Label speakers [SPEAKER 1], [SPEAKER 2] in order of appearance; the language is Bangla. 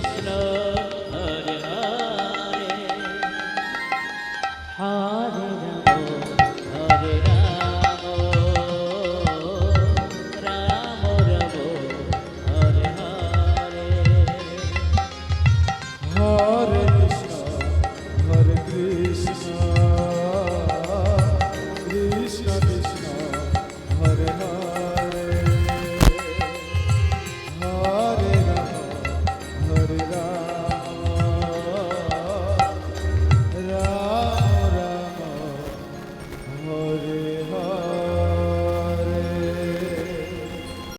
[SPEAKER 1] Krishna.